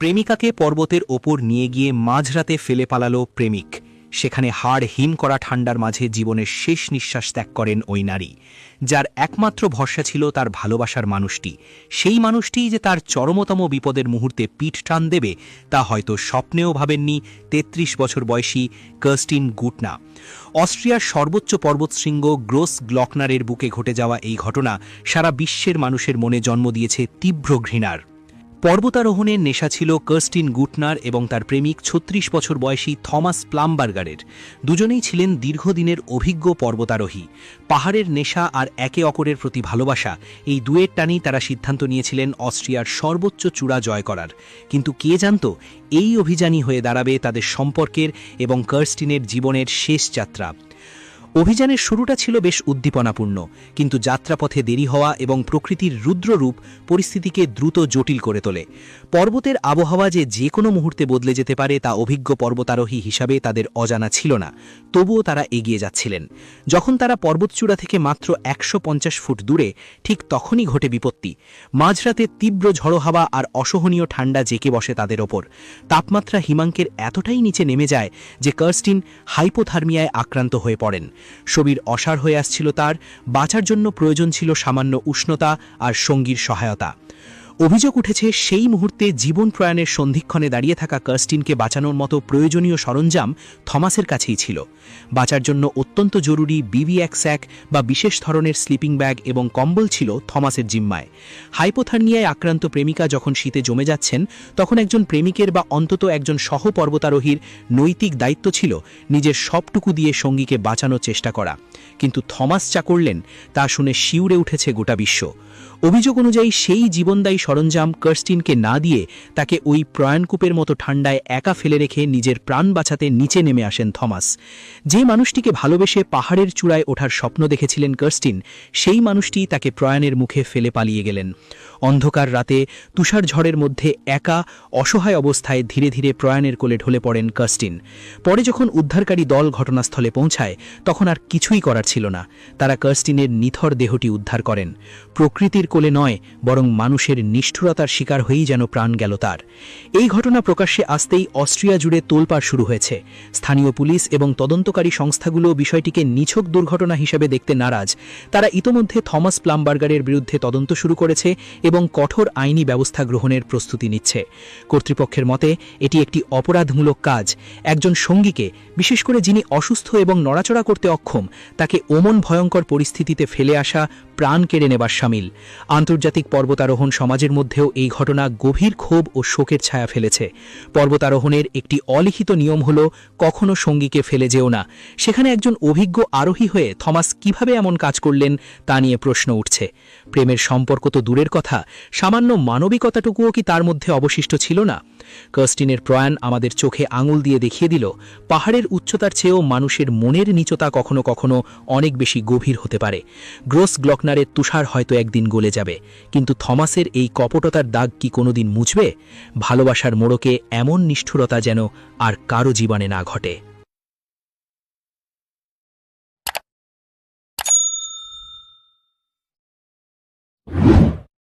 প্রেমিকাকে পর্বতের ওপর নিয়ে গিয়ে মাঝরাতে ফেলে পালালো প্রেমিক। সেখানে হাড় হিম করা ঠান্ডার মাঝে জীবনের শেষ নিঃশ্বাস ত্যাগ করেন ওই নারী। যার একমাত্র ভরসা ছিল তার ভালোবাসার মানুষটি। সেই মানুষটিই যে তার চরমতম বিপদের মুহূর্তে পিঠ টান দেবে, তা হয়তো স্বপ্নেও ভাবেননি ৩৩ বছর বয়সী কার্স্টিন গুটনা। অস্ট্রিয়ার সর্বোচ্চ পর্বতশৃঙ্গ গ্রোস গ্লকনারের বুকে ঘটে যাওয়া এই ঘটনা সারা বিশ্বের মানুষের মনে জন্ম দিয়েছে তীব্র ঘৃণার। পর্বতারোহণের নেশা ছিল কার্স্টিন গুটনার এবং তার প্রেমিক ছত্রিশ বছর বয়সী থমাস প্লামবার্গারের। দুজনেই ছিলেন দীর্ঘদিনের অভিজ্ঞ পর্বতারোহী। পাহাড়ের নেশা আর একে অপরের প্রতি ভালোবাসা, এই দুয়ের টানেই তারা সিদ্ধান্ত নিয়েছিলেন অস্ট্রিয়ার সর্বোচ্চ চূড়া জয় করার। কিন্তু কে জানত, এই অভিযানই হয়ে দাঁড়াবে তাদের সম্পর্কের এবং কার্স্টিনের জীবনের শেষ যাত্রা। অভিযানের শুরুটা ছিল বেশ উদ্দীপনাপূর্ণ, কিন্তু যাত্রাপথে দেরি হওয়া এবং প্রকৃতির রুদ্ররূপ পরিস্থিতিকে দ্রুত জটিল করে তোলে। পর্বতের আবহাওয়া যে যে কোনো মুহূর্তে বদলে যেতে পারে তা অভিজ্ঞ পর্বতারোহী হিসাবে তাদের অজানা ছিল না, তবুও তারা এগিয়ে যাচ্ছিলেন। যখন তারা পর্বতচূড়া থেকে মাত্র একশো পঞ্চাশ ফুট দূরে, ঠিক তখনই ঘটে বিপত্তি। মাঝরাতে তীব্র ঝড়ো হাওয়া আর অসহনীয় ঠান্ডা জেকে বসে তাদের ওপর। তাপমাত্রা হিমাঙ্কের এতটাই নিচে নেমে যায় যে কার্স্টিন হাইপোথার্মিয়ায় আক্রান্ত হয়ে পড়েন। শরীর অসার হয়ে আসছিল তার বাঁচার জন্য প্রয়োজন ছিল সামান্য উষ্ণতা আর সঙ্গীর সহায়তা। অভিযোগ উঠেছে, সেই মুহূর্তে জীবন প্রয়াণের সন্ধিক্ষণে দাঁড়িয়ে থাকা কার্স্টিনকে বাঁচানোর মতো প্রয়োজনীয় সরঞ্জাম থমাসের কাছেই ছিল। বাঁচার জন্য অত্যন্ত জরুরি বিবি এক বা বিশেষ ধরনের স্লিপিং ব্যাগ এবং কম্বল ছিল থমাসের জিম্মায়। হাইপোথার্নিয়ায় আক্রান্ত প্রেমিকা যখন শীতে জমে যাচ্ছেন, তখন একজন প্রেমিকের বা অন্তত একজন সহপর্বতারোহীর নৈতিক দায়িত্ব ছিল নিজের সবটুকু দিয়ে সঙ্গীকে বাঁচানোর চেষ্টা করা। কিন্তু থমাস চা করলেন, তা শুনে শিউরে উঠেছে গোটা বিশ্ব। অভিযোগ অনুযায়ী সেই জীবনদায়ী সরঞ্জাম কার্স্টিনকে না দিয়ে তাকে ওই প্রয়াণকূপের মতো ঠান্ডায় একা ফেলে রেখে নিজের প্রাণ বাঁচাতে নিচে নেমে আসেন থমাস। যে মানুষটিকে ভালোবেসে পাহাড়ের চূড়ায় ওঠার স্বপ্ন দেখেছিলেন কার্স্টিন, সেই মানুষটি তাকে প্রয়াণের মুখে ফেলে পালিয়ে গেলেন। অন্ধকার রাতে তুষার ঝড়ের মধ্যে একা, অসহায় অবস্থায় ধীরে ধীরে প্রয়াণের কোলে ঢলে পড়েন কার্স্টিন পরে যখন উদ্ধারকারী দল ঘটনাস্থলে পৌঁছায়, তখন আর কিছুই করার ছিল না। তারা কার্স্টিনের নিথর দেহটি উদ্ধার করেন। প্রকৃতির কোলে নয়, বরং মানুষের নিষ্ঠুরতার শিকার হয়েই যেন প্রাণ গেল তার। এই ঘটনা প্রকাশ্যে আসতেই অস্ট্রিয়া জুড়ে তোলপাড় শুরু হয়েছে। স্থানীয় পুলিশ এবং তদন্তকারী সংস্থাগুলো বিষয়টিকে নিছক দুর্ঘটনা হিসেবে দেখতে নারাজ। তারা ইতোমধ্যে থমাস প্লামবার্গারের বিরুদ্ধে তদন্ত শুরু করেছে এবং কঠোর আইনি ব্যবস্থা গ্রহণের প্রস্তুতি নিচ্ছে। কর্তৃপক্ষের মতে, এটি একটি অপরাধমূলক কাজ। একজন সঙ্গীকে, বিশেষ করে যিনি অসুস্থ এবং নড়াচড়া করতে অক্ষম, তাকে ওমন ভয়ঙ্কর পরিস্থিতিতে ফেলে আসা, প্রাণ কেড়ে নেবার সামিল। আন্তর্জাতিক পর্বতারোহণ সমাজের মধ্যেও এই ঘটনা গভীর ক্ষোভ ও শোকের ছায়া ফেলেছে। পর্বতারোহণের একটি অলিখিত নিয়ম হল, কখনো সঙ্গীকে ফেলে যেও না। সেখানে একজন অভিজ্ঞ আরোহী হয়ে থমাস কীভাবে এমন কাজ করলেন, তা নিয়ে প্রশ্ন উঠছে। প্রেমের সম্পর্ক তো দূরের কথা। সামান্য মানবিকতাটুকুও কি তার মধ্যে অবশিষ্ট ছিল না? কার্স্টিনের প্রয়াণ আমাদের চোখে আঙুল দিয়ে দেখিয়ে দিল, পাহাড়ের উচ্চতার চেয়েও মানুষের মনের নিচতা কখনো কখনো অনেক বেশি গভীর হতে পারে। গ্রোস গ্লকনারের তুষার হয়তো একদিন গলে যাবে, কিন্তু থমাসের এই কপটতার দাগ কি কোনোদিন মুছবে? ভালোবাসার মোড়কে এমন নিষ্ঠুরতা যেন আর কারও জীবনে না ঘটে।